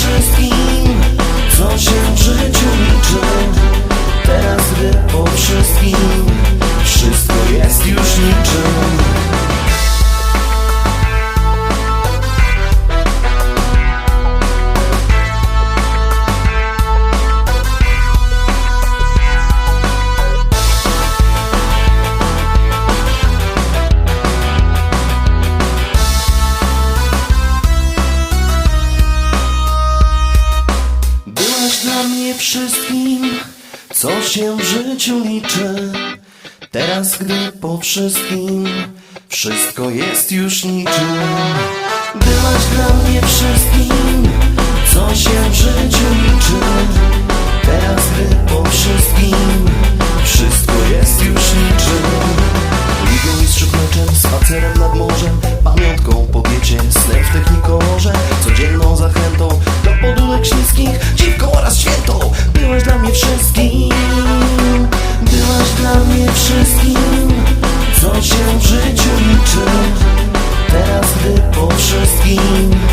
dla mnie wszystkim, co się w życiu liczy. Teraz, gdy po wszystkim wszystko jest już niczym. Byłaś dla mnie wszystkim, co się w życiu liczy. Teraz, gdy po wszystkim wszystko jest już niczym. Ligą i z szuklaczem, spacerem nad morzem. your scheme.